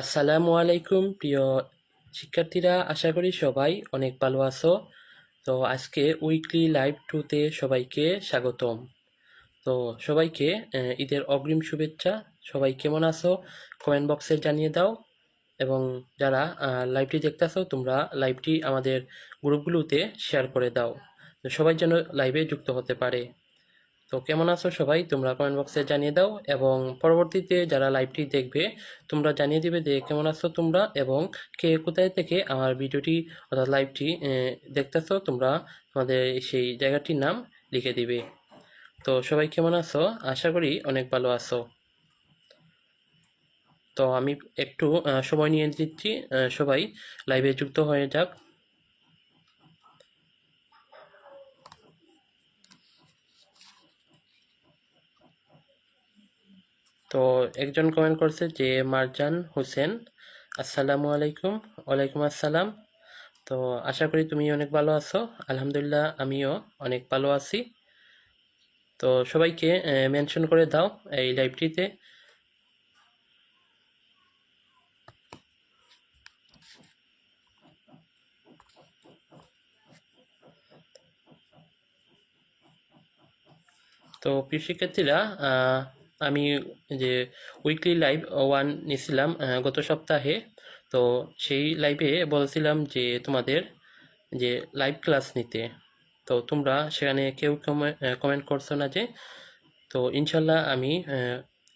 আসসালামু আলাইকুম, প্রিয় শিক্ষার্থীরা, আশা করি সবাই অনেক ভালো আছো। তো আজকে উইকলি লাইভ টুতে সবাইকে স্বাগতম। তো সবাইকে ঈদের অগ্রিম শুভেচ্ছা। সবাই কেমন আছো? কমেন্ট বক্সে জানিয়ে দাও। এবং যারা লাইভটি দেখতেছো, তোমরা লাইভটি আমাদের গ্রুপগুলোতে শেয়ার করে দাও। সবাই যেন লাইভে যুক্ত হতে পারে। তো কেমন আছো সবাই? তোমরা কমেন্ট বক্সে জানিয়ে দাও এবং পরবর্তীতে যারা লাইভটি দেখবে, তোমরা জানিয়ে দিবে যে কেমন আছো তোমরা এবং কে কোথায় থেকে আমার ভিডিওটি অর্থাৎ লাইভটি দেখতেছো, তোমরা তোমাদের সেই জায়গাটির নাম লিখে দিবে। তো সবাই কেমন আছো? আশা করি অনেক ভালো আছো। তো আমি একটু সময় নিয়ে দিচ্ছি সবাই লাইভে যুক্ত হয়ে যাক। তো একজন কমেন্ট করছে যে, মারজান হোসেন, আসসালামু আলাইকুম, ওয়ালাইকুম আসসালাম। তো আশা করি তুমি অনেক ভালো আছো। আলহামদুলিল্লাহ, আমিও অনেক ভালো আছি। তো সবাইকে মেনশন করে দাও এই লাইভটিতে তো প্রিয় আমি যে উইকলি লাইভ ওয়ান নিয়েছিলাম গত সপ্তাহে। তো সেই লাইভে বলছিলাম যে তোমাদের যে লাইভ ক্লাস নিতে। তো তোমরা সেখানে কেউ কমেন্ট করছ না যে। তো ইনশাল্লাহ আমি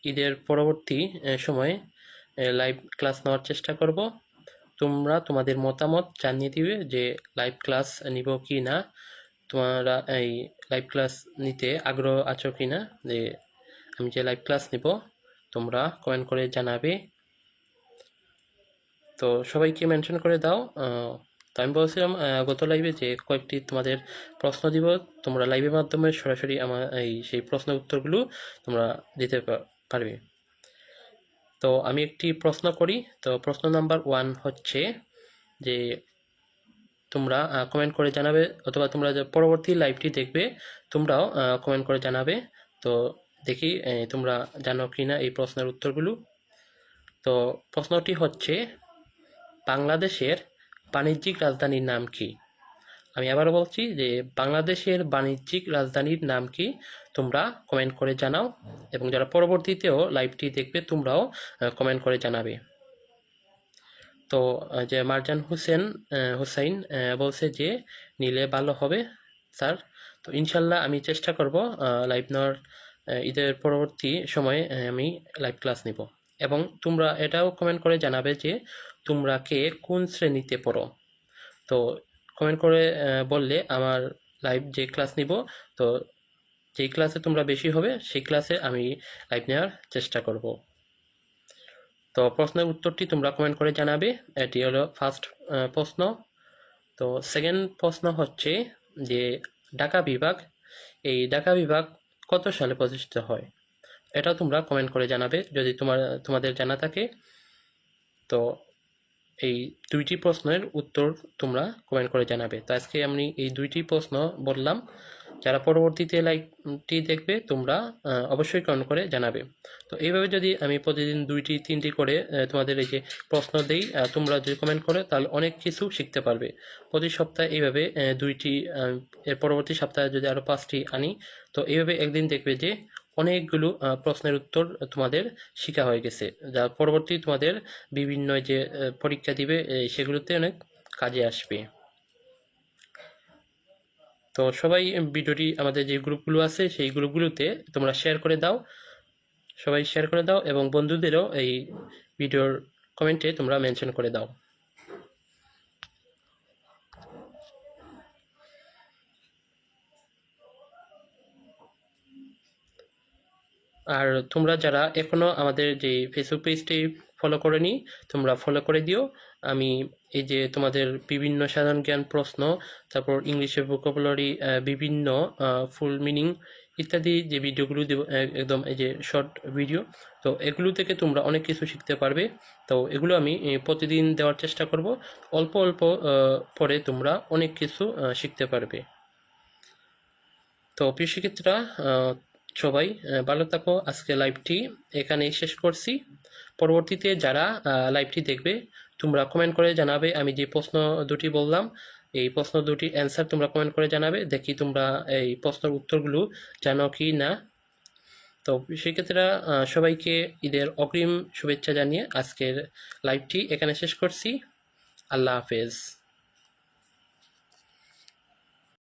ঈদের পরবর্তী সময়ে লাইভ ক্লাস নেওয়ার চেষ্টা করব। তোমরা তোমাদের মতামত জানিয়ে দিবে যে লাইভ ক্লাস নিব কি না তোমরা এই লাইভ ক্লাস নিতে আগ্রহ আছো কি না যে আমি যে লাইভ ক্লাস নিব, তোমরা কমেন্ট করে জানাবে। তো সবাইকে মেনশন করে দাও। তো আমি বলছিলাম গত লাইভে যে কয়েকটি তোমাদের প্রশ্ন দিব, তোমরা লাইভের মাধ্যমে সরাসরি আমার এই সেই প্রশ্ন উত্তরগুলো তোমরা দিতে পারবে। তো আমি একটি প্রশ্ন করি। তো প্রশ্ন নাম্বার ওয়ান হচ্ছে যে, তোমরা কমেন্ট করে জানাবে, অথবা তোমরা পরবর্তী লাইভটি দেখবে, তোমরাও কমেন্ট করে জানাবে। তো দেখি তোমরা জানো কি না এই প্রশ্নের উত্তরগুলো? তো প্রশ্নটি হচ্ছে, বাংলাদেশের বাণিজ্যিক রাজধানীর নাম কি? আমি আবারও বলছি যে, বাংলাদেশের বাণিজ্যিক রাজধানীর নাম কি তোমরা কমেন্ট করে জানাও এবং যারা পরবর্তীতেও লাইভটি দেখবে, তোমরাও কমেন্ট করে জানাবে। তো যে মারজান হোসেন হোসাইন বলছে যে, নিলে ভালো হবে, স্যার। তো ইনশাল্লাহ আমি চেষ্টা করব লাইভ নেওয়ার ঈদের পরবর্তী সময়ে আমি লাইভ ক্লাস নিব। এবং তোমরা এটাও কমেন্ট করে জানাবে যে তোমরা কে কোন শ্রেণীতে পড়ো। তো কমেন্ট করে বললে আমার লাইভ যে ক্লাস নিব, তো যেই ক্লাসে তোমরা বেশি হবে, সেই ক্লাসে আমি লাইভ নেওয়ার চেষ্টা করব। তো প্রশ্নের উত্তরটি তোমরা কমেন্ট করে জানাবে, এটি হলো ফার্স্ট প্রশ্ন। তো সেকেন্ড প্রশ্ন হচ্ছে যে ঢাকা বিভাগ, এই ঢাকা বিভাগ কত সালে প্রতিষ্ঠিত হয়? এটা তোমরা কমেন্ট করে জানাবে। যদি তোমার, তোমাদের জানা থাকে, তো এই দুইটি প্রশ্নের উত্তর তোমরা কমেন্ট করে জানাবে। তো আজকে আমি এই দুইটি প্রশ্ন বললাম। যারা পরবর্তীতে লাইকটি দেখবে, তোমরা অবশ্যই কমেন্ট করে জানাবে। তো এইভাবে যদি আমি প্রতিদিন দুইটি, তিনটি করে তোমাদের এই যে প্রশ্ন দেই তোমরা যদি কমেন্ট করে, তাহলে অনেক কিছু শিখতে পারবে। প্রতি সপ্তাহে এইভাবে দুইটি এর পরবর্তী সপ্তাহে যদি আরও পাঁচটি আনি, তো এইভাবে একদিন দেখবে যে অনেকগুলো প্রশ্নের উত্তর তোমাদের শেখা হয়ে গেছে। যা পরবর্তী তোমাদের বিভিন্ন যে পরীক্ষা দিবে সেগুলোতে অনেক কাজে আসবে। তো সবাই ভিডিওটি, আমাদের যে গ্রুপগুলো আছে, সেই গ্রুপগুলোতে তোমরা শেয়ার করে দাও। সবাই শেয়ার করে দাও এবং বন্ধুদেরও এই ভিডিওর কমেন্টে তোমরা মেনশন করে দাও। আর তোমরা যারা এখনও আমাদের যে ফেসবুক পেজটি ফলো করেনি তোমরা ফলো করে দিও। আমি এই যে তোমাদের বিভিন্ন সাধারণ জ্ঞান প্রশ্ন তারপর ইংলিশের ভোকাবুলারি বিভিন্ন ফুল মিনিং ইত্যাদি যে ভিডিওগুলো দেব একদম এই যে শর্ট ভিডিও তো এগুলো থেকে তোমরা অনেক কিছু শিখতে পারবে। তো এগুলো আমি প্রতিদিন দেওয়ার চেষ্টা করব। অল্প অল্প পরে তোমরা অনেক কিছু শিখতে পারবে। তো প্রিয় শিক্ষার্থীরা আহ, সবাই ভালো থাকো, আজকে লাইভটি এখানেই শেষ করছি। পরবর্তীতে যারা লাইভটি দেখবে, তোমরা কমেন্ট করে জানাবে, আমি যে প্রশ্ন দুটি বললাম, এই প্রশ্ন দুটির অ্যান্সার তোমরা কমেন্ট করে জানাবে, দেখি তোমরা এই প্রশ্নের উত্তরগুলো জানো কি না। তো সেক্ষেত্রে সবাইকে ঈদের অগ্রিম শুভেচ্ছা জানিয়ে আজকের লাইভটি এখানে শেষ করছি। আল্লাহ হাফেজ।